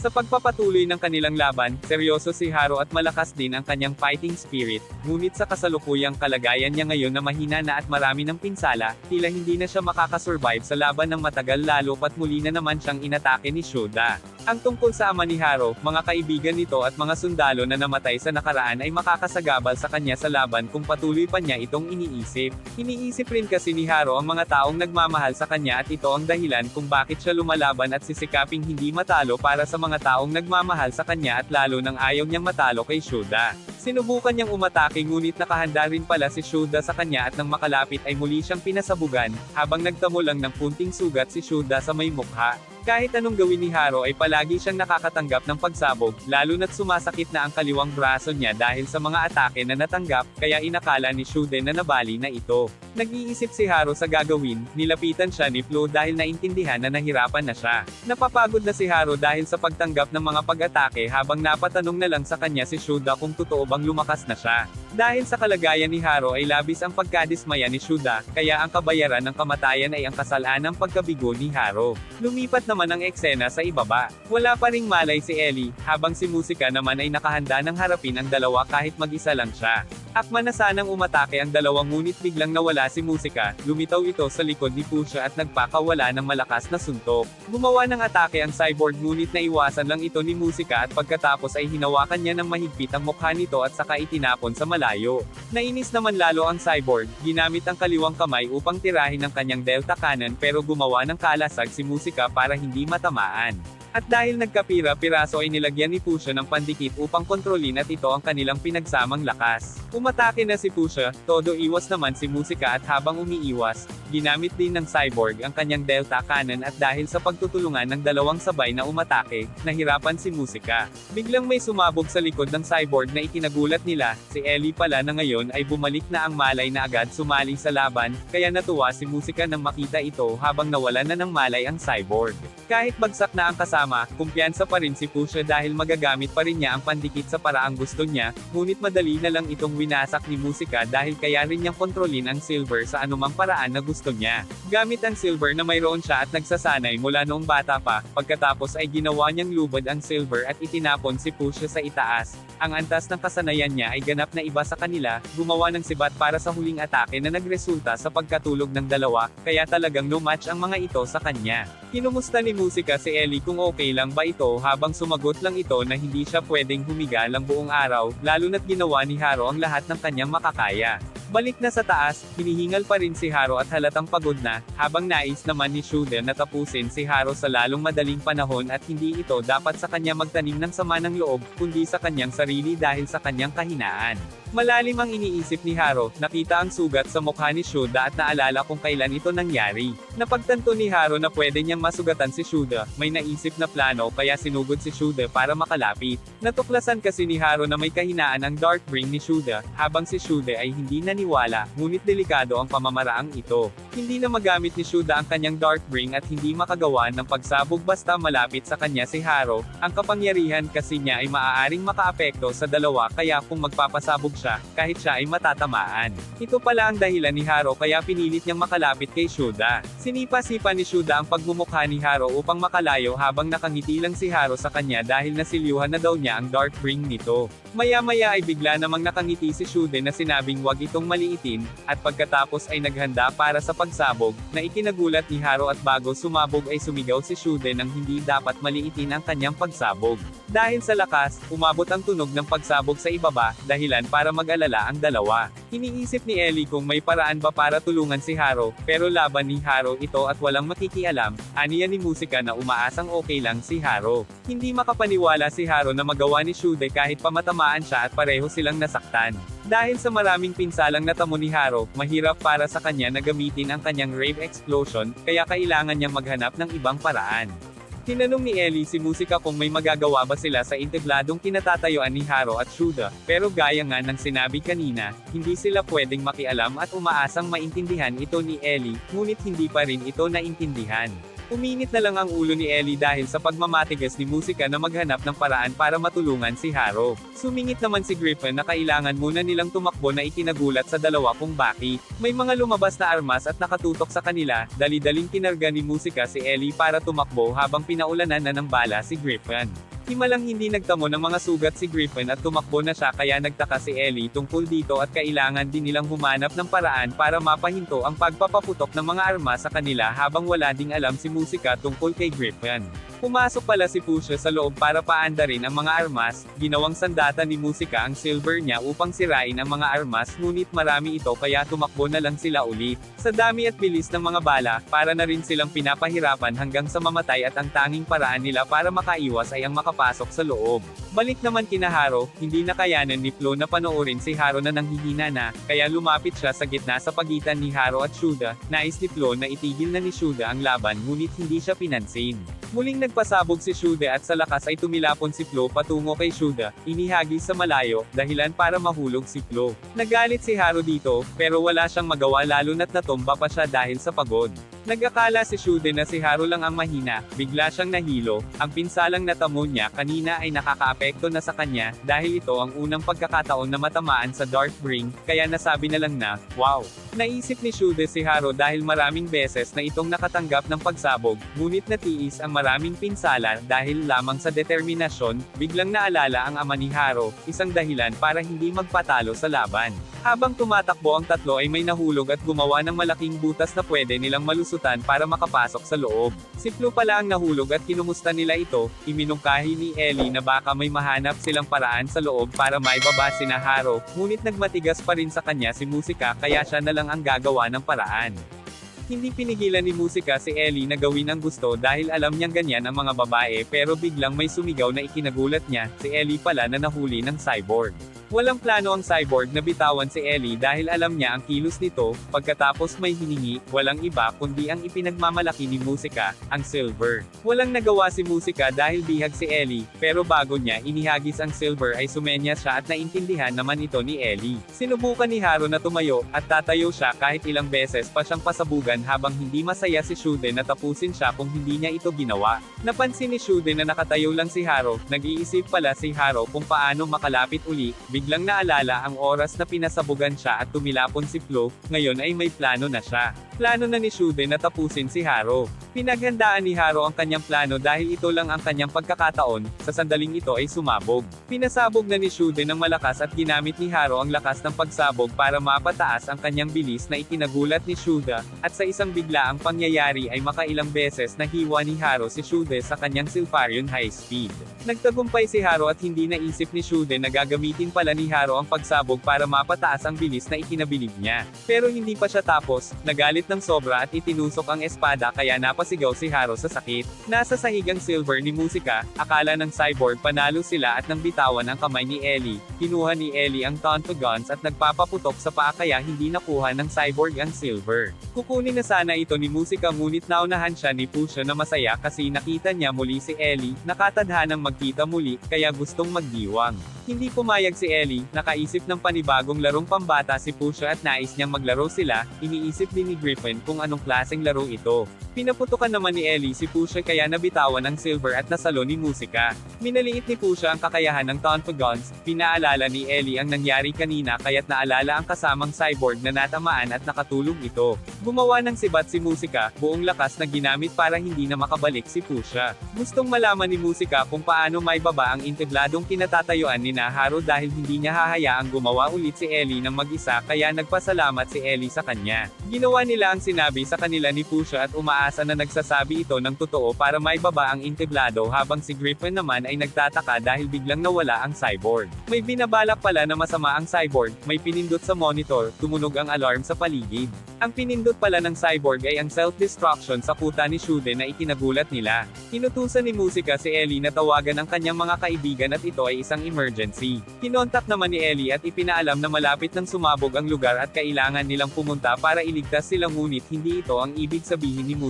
Sa pagpapatuloy ng kanilang laban, seryoso si Haro at malakas din ang kanyang fighting spirit, ngunit sa kasalukuyang kalagayan niya ngayon na mahina na at marami ng pinsala, tila hindi na siya makakasurvive sa laban ng matagal lalo pat muli na naman siyang inatake ni Shoda. Ang tungkol sa ama ni Haro, mga kaibigan nito at mga sundalo na namatay sa nakaraan ay makakasagabal sa kanya sa laban kung patuloy pa niya itong iniisip. Iniisip rin kasi ni Haro ang mga taong nagmamahal sa kanya at ito ang dahilan kung bakit siya lumalaban at sisikaping hindi matalo para sa mga taong nagmamahal sa kanya at lalo nang ayaw niyang matalo kay Shoda. Sinubukan niyang umatake ngunit nakahanda rin pala si Shoda sa kanya at nang makalapit ay muli siyang pinasabugan, habang nagtamo lang ng punting sugat si Shoda sa may mukha. Kahit anong gawin ni Haro ay palagi siyang nakakatanggap ng pagsabog, lalo na't sumasakit na ang kaliwang braso niya dahil sa mga atake na natanggap, kaya inakala ni Shuden na nabali na ito. Nag-iisip si Haro sa gagawin, nilapitan siya ni Flo dahil naintindihan na nahirapan na siya. Napapagod na si Haro dahil sa pagtanggap ng mga pag-atake habang napatanong na lang sa kanya si Shuda kung totoo bang lumakas na siya. Dahil sa kalagayan ni Haro ay labis ang pagkadismaya ni Shuda, kaya ang kabayaran ng kamatayan ay ang kasalanang pagkabigo ni Haro. Lumipat naman ang eksena sa ibaba. Wala pa ring malay si Ellie, habang si Musika naman ay nakahanda ng harapin ang dalawa kahit mag-isa lang siya. Akma na sanang umatake ang dalawang ngunit biglang nawala si Musika, lumitaw ito sa likod ni Pusha at nagpakawala ng malakas na suntok. Gumawa ng atake ang cyborg ngunit naiwasan lang ito ni Musika at pagkatapos ay hinawakan niya ng mahigpit ang mukha nito at saka itinapon sa malayo. Nainis naman lalo ang cyborg, ginamit ang kaliwang kamay upang tirahin ang kanyang delta cannon pero gumawa ng kalasag si Musika para hindi matamaan. At dahil nagkapira-piraso ay nilagyan ni Pusha ng pandikit upang kontrolin at ito ang kanilang pinagsamang lakas. Umatake na si Pusha, todo iwas naman si Musika at habang umiiwas, ginamit din ng cyborg ang kanyang delta cannon at dahil sa pagtutulungan ng dalawang sabay na umatake, nahirapan si Musika. Biglang may sumabog sa likod ng cyborg na ikinagulat nila, si Ellie pala na ngayon ay bumalik na ang malay na agad sumali sa laban, kaya natuwa si Musika nang makita ito habang nawalan na ng malay ang cyborg. Kahit bagsak na ang kasama, kumpiyansa pa rin si Pusha dahil magagamit pa rin niya ang pandikit sa paraang gusto niya, ngunit madali na lang itong winasak ni Musika dahil kaya rin niyang kontrolin ang silver sa anumang paraan na gusto niya. Gamit ang silver na mayroon siya at nagsasanay mula noong bata pa, pagkatapos ay ginawa niyang lubad ang silver at itinapon si Pusha sa itaas. Ang antas ng kasanayan niya ay ganap na iba sa kanila, gumawa ng sibat para sa huling atake na nagresulta sa pagkatulog ng dalawa, kaya talagang no match ang mga ito sa kanya. Kinumusta ni Musika si Ellie kung okay lang ba ito habang sumagot lang ito na hindi siya pwedeng humiga lang buong araw, lalo na't ginawa ni Haro ang lahat ng kanyang makakaya. Balik na sa taas, hinihingal pa rin si Haro at halatang pagod na, habang nais naman ni Shuden na tapusin si Haro sa lalong madaling panahon at hindi ito dapat sa kanya magtanim ng sama ng loob, kundi sa kanyang sarili dahil sa kanyang kahinaan. Malalim ang iniisip ni Haro, nakita ang sugat sa mukha ni Shuda at naalala kung kailan ito nangyari. Napagtanto ni Haro na pwede niyang masugatan si Shuda, may naisip na plano kaya sinugod si Shuda para makalapit. Natuklasan kasi ni Haro na may kahinaan ang Darkbring ni Shuda, habang si Shuda ay hindi naniwala, ngunit delikado ang pamamaraang ito. Hindi na magamit ni Shuda ang kanyang Darkbring at hindi makagawa ng pagsabog basta malapit sa kanya si Haro, ang kapangyarihan kasi niya ay maaaring makaapekto sa dalawa kaya kung magpapasabog siya, kahit siya ay matatamaan. Ito pala ang dahilan ni Haro kaya pinilit niyang makalapit kay Shuda. Sinipa-sipa ni Shuda ang pagmumukha ni Haro upang makalayo habang nakangiti lang si Haro sa kanya dahil nasilyuhan na daw niya ang Darkbring nito. Maya-maya ay bigla namang nakangiti si Shude na sinabing wag itong maliitin, at pagkatapos ay naghanda para sa pagsabog, na ikinagulat ni Haro at bago sumabog ay sumigaw si Shude nang hindi dapat maliitin ang kanyang pagsabog. Dahil sa lakas, umabot ang tunog ng pagsabog sa ibaba, dahilan para mag-alala ang dalawa. Iniisip ni Ellie kung may paraan ba para tulungan si Haro, pero laban ni Haro ito at walang makikialam, aniya ni Musika na umaasang okay lang si Haro. Hindi makapaniwala si Haro na magawa ni Shude kahit pamatamaan siya at pareho silang nasaktan. Dahil sa maraming pinsalang natamo ni Haro, mahirap para sa kanya na gamitin ang kanyang rave explosion, kaya kailangan niyang maghanap ng ibang paraan. Tinanong ni Ellie si Musika kung may magagawa ba sila sa integladong kinatatayuan ni Haro at Shuda, pero gaya nga ng sinabi kanina, hindi sila pwedeng makialam at umaasang maintindihan ito ni Ellie, ngunit hindi pa rin ito naintindihan. Uminit na lang ang ulo ni Ellie dahil sa pagmamatigas ni Musika na maghanap ng paraan para matulungan si Haro. Sumingit naman si Griffin na kailangan muna nilang tumakbo na ikinagulat sa dalawa kung bakit. May mga lumabas na armas at nakatutok sa kanila, dali-daling kinarga ni Musika si Ellie para tumakbo habang pinaulanan na ng bala si Griffin. Himalang hindi nagtamo ng mga sugat si Griffin at tumakbo na siya kaya nagtaka si Ellie tungkol dito at kailangan din nilang humanap ng paraan para mapahinto ang pagpapaputok ng mga armas sa kanila habang wala ding alam si musika tungkol kay Griffin. Pumasok pala si Pusha sa loob para paandarin ang mga armas, ginawang sandata ni musika ang silver niya upang sirain ang mga armas ngunit marami ito kaya tumakbo na lang sila ulit. Sa dami at bilis ng mga bala, para na rin silang pinapahirapan hanggang sa mamatay at ang tanging paraan nila para makaiwas ay ang makapasok sa loob. Balik naman kina Haro, hindi na kayanan ni Flo na panoorin si Haro na nanghihina na, kaya lumapit siya sa gitna sa pagitan ni Haro at Shuda, nais ni Flo na itigil na ni Shuda ang laban ngunit hindi siya pinansin. Muling nagpasabog si Shuda at sa lakas ay tumilapon si Flo patungo kay Shuda, inihagis sa malayo, dahilan para mahulog si Flo. Nagalit si Haro dito, pero wala siyang magawa lalo na't natumba pa siya dahil sa pagod. Nagakala si Shude na si Haro lang ang mahina, bigla siyang nahilo, ang pinsalang natamo niya kanina ay nakakaapekto na sa kanya, dahil ito ang unang pagkakataon na matamaan sa Dark Ring, kaya nasabi na lang na, wow. Naisip ni Shude si Haro dahil maraming beses na itong nakatanggap ng pagsabog, ngunit natiis ang maraming pinsala dahil lamang sa determinasyon, biglang naalala ang ama ni Haro, isang dahilan para hindi magpatalo sa laban. Habang tumatakbo ang tatlo ay may nahulog at gumawa ng malaking butas na pwede nilang malusutan para makapasok sa loob. Si Flo pala ang nahulog at kinumusta nila ito, iminungkahi ni Ellie na baka may mahanap silang paraan sa loob para maibaba si Haro, ngunit nagmatigas pa rin sa kanya si Musika kaya siya na lang ang gagawa ng paraan. Hindi pinigilan ni Musika si Ellie na gawin ang gusto dahil alam niyang ganyan ang mga babae pero biglang may sumigaw na ikinagulat niya, si Ellie pala na nahuli ng cyborg. Walang plano ang cyborg na bitawan si Ellie dahil alam niya ang kilos nito, pagkatapos may hiningi, walang iba kundi ang ipinagmamalaki ni Musika, ang Silver. Walang nagawa si Musika dahil bihag si Ellie, pero bago niya inihagis ang Silver ay sumenya siya at naintindihan naman ito ni Ellie. Sinubukan ni Haro na tumayo, at tatayo siya kahit ilang beses pa siyang pasabugan habang hindi masaya si Shude na tapusin siya kung hindi niya ito ginawa. Napansin ni Shude na nakatayo lang si Haro, nag-iisip pala si Haro kung paano makalapit uli, biglang naalala ang oras na pinasabugan siya at tumilapon si Flo, ngayon ay may plano na siya. Plano na ni Shude na tapusin si Haro. Pinaghandaan ni Haro ang kanyang plano dahil ito lang ang kanyang pagkakataon, sa sandaling ito ay sumabog. Pinasabog na ni Shude ng malakas at ginamit ni Haro ang lakas ng pagsabog para mapataas ang kanyang bilis na ikinagulat ni Shuda, at sa isang biglaang pangyayari ay makailang beses na hiwa ni Haro si Shude sa kanyang Silfarion High Speed. Nagtagumpay si Haro at hindi naisip ni Shude na gagamitin pala ni Haro ang pagsabog para mapataas ang bilis na ikinabilib niya. Pero hindi pa siya tapos, nagalit ng sobra at itinusok ang espada kaya napasigaw si Haro sa sakit. Nasa sahigang silver ni Musika, akala ng cyborg panalo sila at nang bitawan ang kamay ni Ellie, kinuha ni Ellie ang Tonto Guns at nagpapaputok sa paa kaya hindi nakuha ng cyborg ang silver. Kukunin na sana ito ni Musika ngunit naunahan siya ni Pusha na masaya kasi nakita niya muli si Ellie, nakatadhanang magkita muli, kaya gustong magdiwang. Hindi pumayag si Ellie, nakaisip ng panibagong larong pambata si Pusha at nais niyang maglaro sila, iniisip din ni Griffin kung anong klaseng laro ito. Pinaputukan naman ni Ellie si Pusha kaya nabitawan ng silver at nasalo ni musika. Minaliit ni Pusha ang kakayahan ng Tonto Guns, pinaalala ni Ellie ang nangyari kanina kaya't naalala ang kasamang cyborg na natamaan at nakatulog ito. Gumawa ng sibat si musika, buong lakas na ginamit para hindi na makabalik si Pusha. Gustong malaman ni musika kung paano may baba ang integladong kinatatayuan ni Naharo dahil hindi niya hahayaang gumawa ulit si Ellie ng mag-isa kaya nagpasalamat si Ellie sa kanya. Ginawa nila ang sinabi sa kanila ni Pusha at umaasa na nagsasabi ito ng totoo para may baba ang integlado habang si Griffin naman ay nagtataka dahil biglang nawala ang cyborg. May binabalak pala na masama ang cyborg, may pinindot sa monitor, tumunog ang alarm sa paligid. Ang pinindot pala ng cyborg ay ang self-destruction sa kuta ni Shude na ikinagulat nila. Inutusan ni Musika si Ellie na tawagan ang kanyang mga kaibigan at ito ay isang emergency. Kinontak naman ni Ellie at ipinaalam na malapit nang sumabog ang lugar at kailangan nilang pumunta para iligtas sila ngunit hindi ito ang ibig sabihin ni Musika.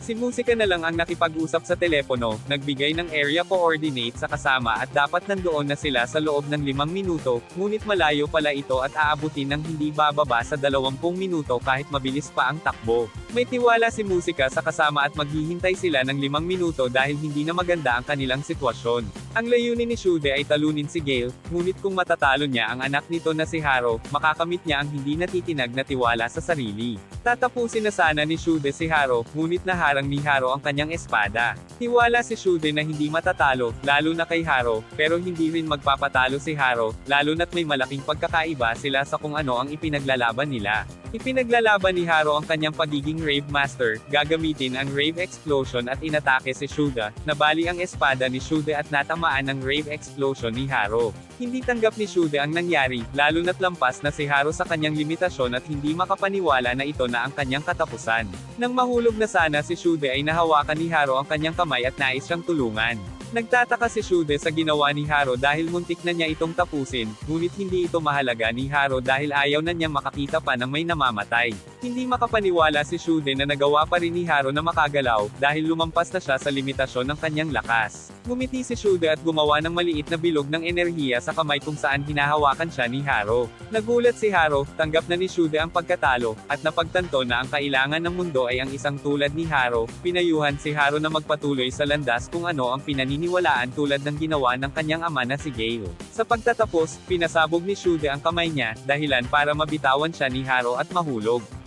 Si Musika na lang ang nakipag-usap sa telepono, nagbigay ng area coordinate sa kasama at dapat nandoon na sila sa loob ng limang minuto, ngunit malayo pala ito at aabutin ng hindi bababa sa 20 minuto kahit mabilis pa ang takbo. May tiwala si Musika sa kasama at maghihintay sila ng limang minuto dahil hindi na maganda ang kanilang sitwasyon. Ang layunin ni Shude ay talunin si Gale, ngunit kung matatalo niya ang anak nito na si Haro, makakamit niya ang hindi natitinag na tiwala sa sarili. Tatapusin na sana ni Shude si Haro, ngunit naharang ni Haro ang kanyang espada. Tiwala si Shude na hindi matatalo, lalo na kay Haro, pero hindi rin magpapatalo si Haro, lalo na't may malaking pagkakaiba sila sa kung ano ang ipinaglalaban nila. Ipinaglalaban ni Haro ang kanyang pagiging Rave Master, gagamitin ang Rave Explosion at inatake si Shuda, nabali ang espada ni Shude at natamaan ng Rave Explosion ni Haro. Hindi tanggap ni Shude ang nangyari, lalo na't lampas na si Haro sa kanyang limitasyon at hindi makapaniwala na ito na ang kanyang katapusan. Nang mahulog na sana si Shude ay nahawakan ni Haro ang kanyang kamay at nais siyang tulungan. Nagtataka si Shude sa ginawa ni Haro dahil muntik na niya itong tapusin, ngunit hindi ito mahalaga ni Haro dahil ayaw na niya makakita pa ng may namamatay. Hindi makapaniwala si Shude na nagawa pa rin ni Haro na makagalaw, dahil lumampas na siya sa limitasyon ng kanyang lakas. Gumiti si Shude at gumawa ng maliit na bilog ng enerhiya sa kamay kung saan hinahawakan siya ni Haro. Nagulat si Haro, tanggap na ni Shude ang pagkatalo, at napagtanto na ang kailangan ng mundo ay ang isang tulad ni Haro, pinayuhan si Haro na magpatuloy sa landas kung ano ang pinaniniwalaan tulad ng ginawa ng kanyang ama na si Gale. Sa pagtatapos, pinasabog ni Shude ang kamay niya, dahilan para mabitawan siya ni Haro at mahulog.